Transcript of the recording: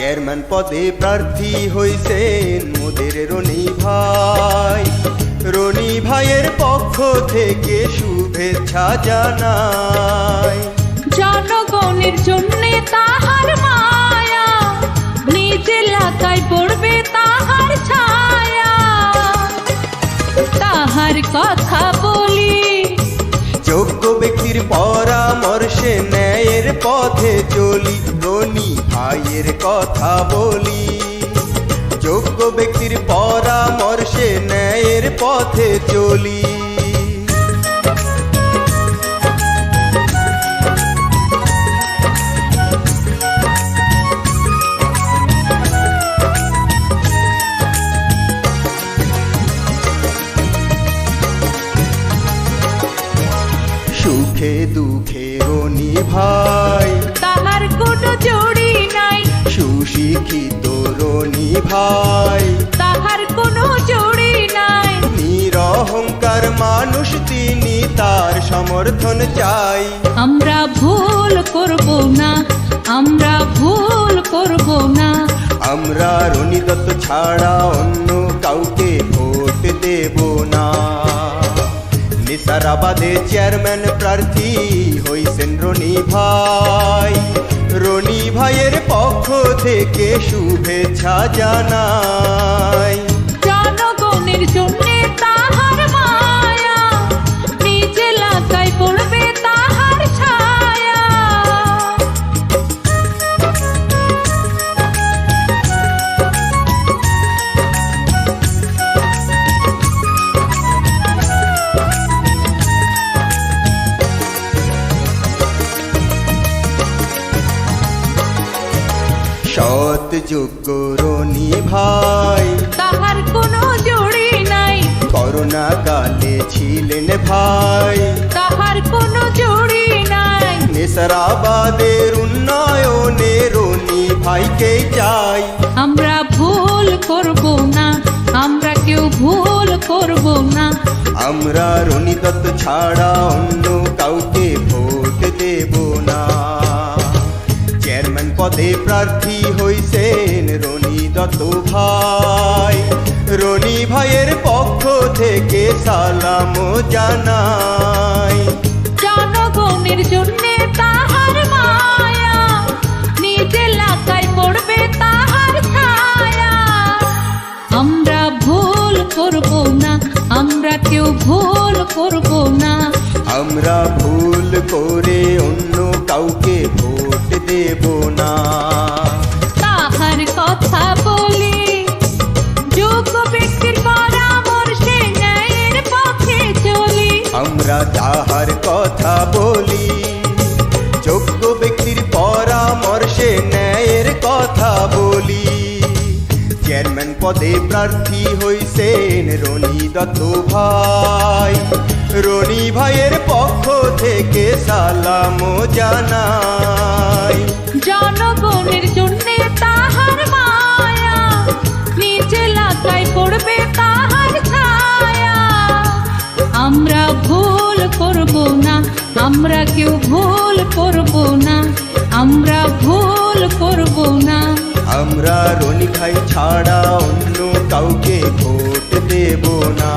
Chairman পদে প্রার্থী হইছেন মোদের রনি ভাই। রনি ভাইয়ের পক্ষ থেকে শুভেচ্ছা জানাই। জনগণের জন্য তাহার মায়া নিজ এলাকায় পড়বে তাহার ছায়া। তাহার কথা বলি। যোগ্য ব্যক্তির পরামর্শে ন্যায়ের পথে চলি রনি ভাইয়ের কথা বলি। যোগ্য ব্যক্তির পরামর্শে ন্যায়ের পথে চলি। সুখে দুঃখে রনি ভাই। তাহার কোনো জড়ি নাই। সুশিক্ষিত রনি ভাই। তাহার কোনো জড়ি নাই। নিরহংকার মানুষ তিনি তার সমর্থন চাই। আমরা ভুল করব না আমরা ভুল করব না। আমরা রনি দত্ত ছাড়া অন্য কাউকে ভোট নিসারাবাদে চেয়ারম্যান প্রার্থী হইছেন রনি ভাই। রনি ভাইয়ের পক্ষ থেকে শুভেচ্ছা জানাই। সৎ যোগ্য রনি ভাই। তাহার কোনো জড়ি নাই। করোনা কালে ছিলেন ভাই। তাহার কোনো জড়ি নাই। নেসারাবাদের উন্নয়নে রনি ভাইকে চাই। আমরা ভুল করব না আমরা কেউ ভুল করব না। আমরা রনি দত্ত ছাড়া অন্য কাউকে ভোট দেব না। পদে প্রার্থী হইছেন রনি দত্ত ভাই। রনি ভাইয়ের পক্ষ থেকে সালাম জানাই। জনগণের জন্য তাহার মায়া নিজ এলাকায় পড়বে তাহার ছায়া। আমরা ভুল করব না আমরা কেউ ভুল করব না। আমরা ভুল করে অন্য কাউকে ভোট দেব না। তাহার কথা বলি যোগ্য ব্যক্তির পরামর্শে ন্যায়ের পথে চলি। আমরা তাহার কথা বলি যোগ্য ব্যক্তির পরামর্শে ন্যায়ের কথা বলি। চেয়ারম্যান পদে প্রার্থী হইছেন রনি দত্ত ভাই। রনি ভাইয়ের পক্ষ থেকে সালাম জানাই। আমরা কেউ ভুল করব না, আমরা ভুল করব না। আমরা রনি খাই ছাড়া অন্য কাউকে ভোট দেব না।